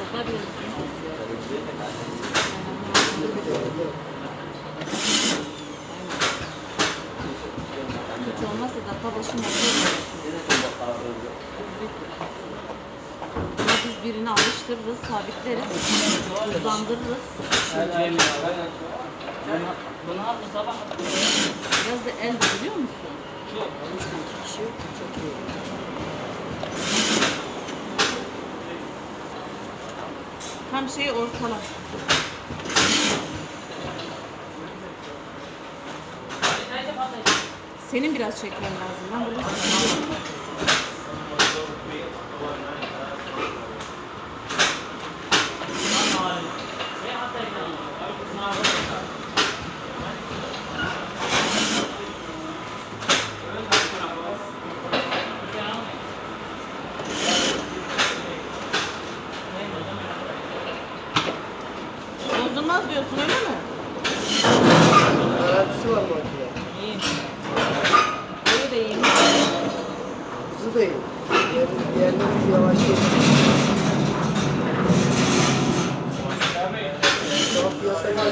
Hiç olmazsa motor Buna biz birini alıştırırız, sabitleriz, hızlandırırız. Bunu al bu sabah. Biraz da el biliyor musun? kişi çok iyi. Tam şeyi ortala. Senin biraz çekmen lazım. Ben bunu Bozulmaz diyorsun öyle mi? Garantisi var makine. İyi. Öyle de iyi. Hızı da iyi. Diğer, diğerleri yavaş değil.